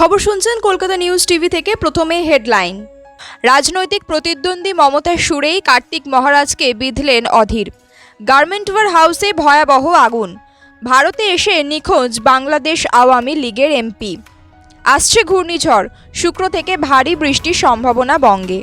খবর শুনছেন Kolkata news TV থেকে প্রথমে হেডলাইন। রাজনৈতিক প্রতিদ্বন্দ্বী মমতার সুরেই কার্তিক মহারাজকে বিধলেন অধীর। গার্মেন্টওয়ার হাউসে ভয়াবহ আগুন। ভারতে এসে নিখোঁজ বাংলাদেশ আওয়ামী লীগের এমপি। আসছে ঘূর্ণিঝড়। শুক্র থেকে ভারী বৃষ্টির সম্ভাবনা বঙ্গে।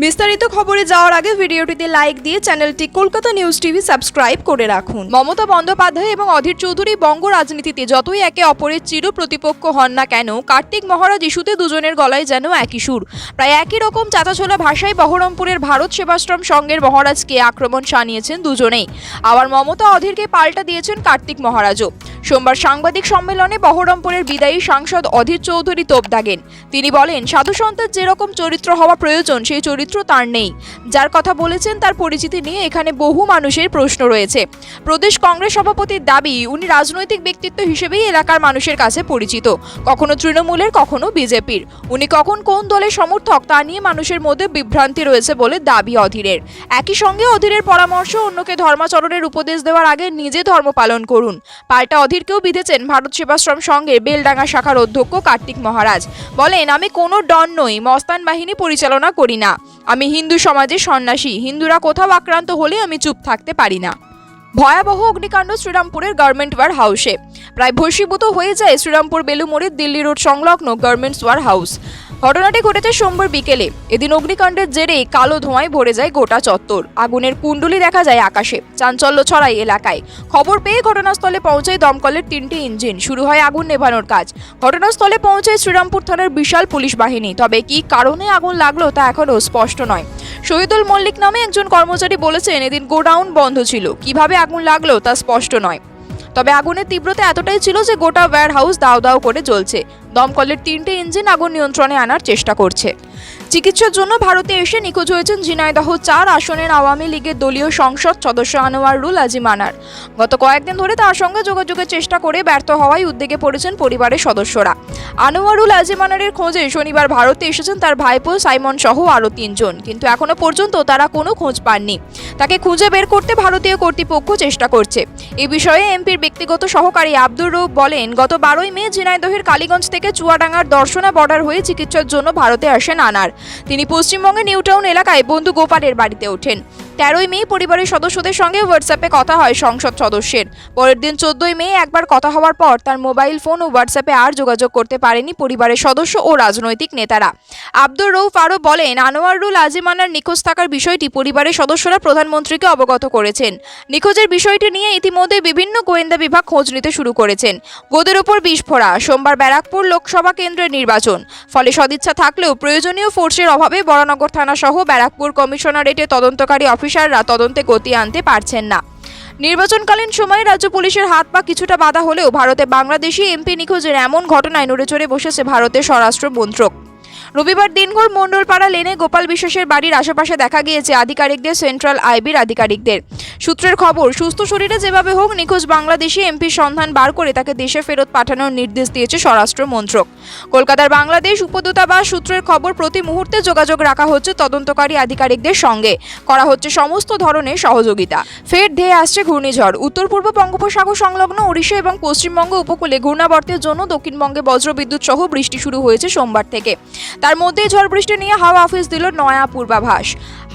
বিস্তারিত খবরে যাওয়ার আগে ভিডিওটিতে লাইক দিয়ে চ্যানেলটি কলকাতা নিউজ টিভি সাবস্ক্রাইব করে রাখুন। মমতা বন্দ্যোপাধ্যায় এবং অধীর চৌধুরী বঙ্গ রাজনীতিতে যতই একে অপরের চির প্রতিপক্ষ হন না কেন, কার্তিক মহারাজ ইস্যুতে দুজনের গলায় যেন একই সুর। প্রায় একই রকম চাতাছোলা ভাষায় বহরমপুরের ভারত সেবাশ্রম সংঘের মহারাজকে আক্রমণ সানিয়েছেন দুজনেই। আবার মমতা অধীরকে পাল্টা দিয়েছেন কার্তিক মহারাজও। সোমবার সাংবাদিক সম্মেলনে বহরমপুরের বিদায়ী সাংসদ অধীর চৌধুরী তোপ দাগেন। তিনি বলেন, সাধু সন্তের যেরকম চরিত্র হওয়া প্রয়োজন, সেই চরিত্র তার নেই। যার কথা বলেছেন, তার পরিচিতি নিয়ে এখানে বহু মানুষের প্রশ্ন রয়েছে। প্রদেশ কংগ্রেস সভাপতির দাবি, উনি রাজনৈতিক ব্যক্তিত্ব হিসেবেই এলাকার মানুষের কাছে পরিচিত। কখনো তৃণমূলের, কখনো বিজেপির। উনি কখন কোন দলের সমর্থক, তা নিয়ে মানুষের মধ্যে বিভ্রান্তি রয়েছে বলে দাবি অধীরের। একই সঙ্গে অধীরের পরামর্শ, অন্যকে ধর্মাচরণের উপদেশ দেওয়ার আগে নিজে ধর্ম পালন করুন। পাল্টা অধীরকেও বিধেছেন ভারত সেবাশ্রম সংঘের বেলডাঙ্গা শাখার অধ্যক্ষ কার্তিক মহারাজ। বলেন, আমি কোনো ডন নই, মস্তান বাহিনী পরিচালনা করি না। আমি হিন্দু সমাজের সন্ন্যাসী, হিন্দুরা কোথাও আক্রান্ত হলে আমি চুপ থাকতে পারি না। ভয়াবহ অগ্নিকাণ্ড শ্রীরামপুরের গার্মেন্ট ওয়ার হাউসে প্রায় ভস্মীভূত হয়ে যায় শ্রীরামপুর বেলুমড়ির দিল্লি রোড সংলগ্ন গার্মেন্টস ওয়ার হাউস ঘটনাটি ঘটেছে সোমবার বিকেলে। এদিন অগ্নিকাণ্ডের জেরে কালো ধোঁয়ায় ভরে যায় গোটা চত্বর। আগুনের কুণ্ডলি দেখা যায় আকাশে। চাঞ্চল্য ছড়ায় এলাকায়। খবর পেয়ে ঘটনাস্থলে পৌঁছায় দমকলের তিনটি ইঞ্জিন। শুরু হয় আগুন নেভানোর কাজ। ঘটনাস্থলে পৌঁছায় শ্রীরামপুর থানার বিশাল পুলিশ বাহিনী। তবে কি কারণে আগুন লাগল তা এখনও স্পষ্ট নয়। শহীদুল মল্লিক নামে একজন কর্মচারী বলেছেন, এদিন গোডাউন বন্ধ ছিল। কীভাবে আগুন লাগল তা স্পষ্ট নয়। তবে আগুনের তীব্রতা এতটাই ছিল যে গোটা ওয়্যার হাউস দাও দাও করে জ্বলছে। দমকলের তিনটে ইঞ্জিন আগুন নিয়ন্ত্রণে আনার চেষ্টা করছে। চিকিৎসার জন্য ভারতে এসে নিখোঁজ হয়েছেন ঝিনাইদহ চার আসনের আওয়ামী লীগের দলীয় সংসদ সদস্য আনোয়ারুল আজিম আনার গত কয়েকদিন ধরে তার সঙ্গে যোগাযোগের চেষ্টা করে ব্যর্থ হওয়ায় উদ্বেগে পড়েছেন পরিবারের সদস্যরা। আনোয়ারুল আজিম আনারের খোঁজে শনিবার ভারতে এসেছেন তার ভাইপো সাইমন সহ আরও তিনজন, কিন্তু এখনও পর্যন্ত তারা কোনো খোঁজ পাননি। তাকে খুঁজে বের করতে ভারতীয় কর্তৃপক্ষ চেষ্টা করছে। এ বিষয়ে এমপির ব্যক্তিগত সহকারী আব্দুর রৌফ বলেন, গত বারোই মে ঝিনাইদহের কালীগঞ্জ থেকে চুয়াডাঙ্গার দর্শনা বর্ডার হয়ে চিকিৎসার জন্য ভারতে আসেন আনার। তিনি পশ্চিমবঙ্গের নিউটাউন এলাকায় বন্ধু গোপালের বাড়িতে ওঠেন। তেরোই মে পরিবারের সদস্যদের সঙ্গে হোয়াটসঅ্যাপে কথা হয় সংসদ সদস্যের। পরের দিন চোদ্দই মে একবার কথা হওয়ার পর তার মোবাইল ফোন ও হোয়াটসঅ্যাপে আর যোগাযোগ করতে পারেনি পরিবারের সদস্য ও রাজনৈতিক নেতারা। আব্দুর রৌফ আরও বলেন, আনোয়ারুল আজিমানার নিখোঁজ থাকার বিষয়টি পরিবারের সদস্যরা প্রধানমন্ত্রীকে অবগত করেছেন। নিখোঁজের বিষয়টি নিয়ে ইতিমধ্যে বিভিন্ন গোয়েন্দা বিভাগ খোঁজ নিতে শুরু করেছেন। গোদের ওপর বিস্ফোরা সোমবার ব্যারাকপুর লোকসভা কেন্দ্রের নির্বাচন। ফলে সদিচ্ছা থাকলেও প্রয়োজনীয় ফোর্সের অভাবে বরানগর থানা সহ ব্যারাকপুর কমিশনারেটে তদন্তকারী অফিসাররা তদন্তে গতি আনতে পারছেন না। নির্বাচনকালীন সময়ে রাজ্য পুলিশের হাত পা কিছুটা বাধা হলেও ভারতে বাংলাদেশি এমপি নিখোঁজের এমন ঘটনায় নড়ে চড়ে বসেছে ভারতের স্বরাষ্ট্র মন্ত্রক। রবিবার দিনভর মণ্ডলপাড়া লেনে গোপাল বিশ্বাসের বাড়ির আশেপাশে দেখা গিয়েছে আধিকারিকদের, সেন্ট্রাল আইবির আধিকারিকদের। সূত্রের খবর, সুস্থ শরীরে যেভাবে হোক নিখোঁজ বাংলাদেশি এমপির সন্ধান বার করে তাকে দেশে ফেরত পাঠানোর নির্দেশ দিয়েছে স্বরাষ্ট্র মন্ত্রক। কলকাতার বাংলাদেশ উপদূতাবাস সূত্রের খবর, প্রতি মুহূর্তে যোগাযোগ রাখা হচ্ছে তদন্তকারী আধিকারিকদের সঙ্গে। করা হচ্ছে সমস্ত ধরনের সহযোগিতা। ফের ধেয়ে আসছে ঘূর্ণিঝড়। উত্তর পূর্ব বঙ্গোপসাগর সংলগ্ন ওড়িশা এবং পশ্চিমবঙ্গ উপকূলে ঘূর্ণাবর্তের জন্য দক্ষিণবঙ্গে বজ্রবিদ্যুৎ সহ বৃষ্টি শুরু হয়েছে সোমবার থেকে। তার মধ্যেই ঝড় বৃষ্টি নিয়ে হাওয়া অফিস দিল নয়া পূর্বাভাস।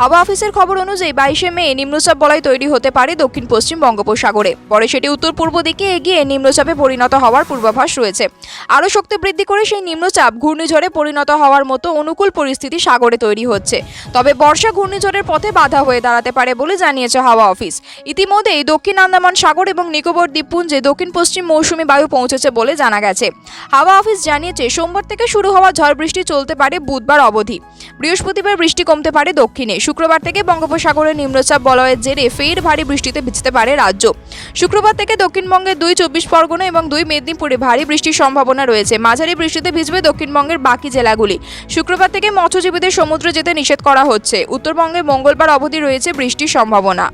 হাওয়া অফিসের খবর অনুযায়ী বাইশে মে নিম্নচাপ বলয় তৈরি হতে পারে দক্ষিণ পশ্চিম বঙ্গোপসাগরে। পরে সেটি উত্তর পূর্ব দিকে এগিয়ে নিম্নচাপে পরিণত হওয়ার পূর্বাভাস রয়েছে। আরও শক্তি বৃদ্ধি করে সেই নিম্নচাপ ঘূর্ণিঝড়ে পরিণত হওয়ার মতো অনুকূল পরিস্থিতি সাগরে তৈরি হচ্ছে। তবে বর্ষা ঘূর্ণিঝড়ের পথে বাধা হয়ে দাঁড়াতে পারে বলে জানিয়েছে হাওয়া অফিস। ইতিমধ্যেই দক্ষিণ আন্দামান সাগর এবং নিকোবর দ্বীপপুঞ্জে দক্ষিণ পশ্চিম মৌসুমি বায়ু পৌঁছেছে বলে জানা গেছে। হাওয়া অফিস জানিয়েছে, সোমবার থেকে শুরু হওয়া ঝড় বৃষ্টি চলতে পারে বুধবার অবধি। বৃহস্পতিবার বৃষ্টি কমতে পারে দক্ষিণে। শুক্রবার থেকে বঙ্গোপসাগরে নিম্নচাপ বলয়ের জেরে ফের ভারী বৃষ্টিতে ভিজতে পারে রাজ্য। শুক্রবার থেকে দক্ষিণবঙ্গের দুই চব্বিশ পরগনা এবং দুই মেদিনীপুরে ভারী বৃষ্টির সম্ভাবনা রয়েছে। মাঝারি বৃষ্টিতে ভিজবে দক্ষিণবঙ্গের বাকি জেলাগুলি। শুক্রবার থেকে মৎস্যজীবীদের সমুদ্রে যেতে নিষেধ করা হচ্ছে। উত্তরবঙ্গে মঙ্গলবার অবধি রয়েছে বৃষ্টির সম্ভাবনা।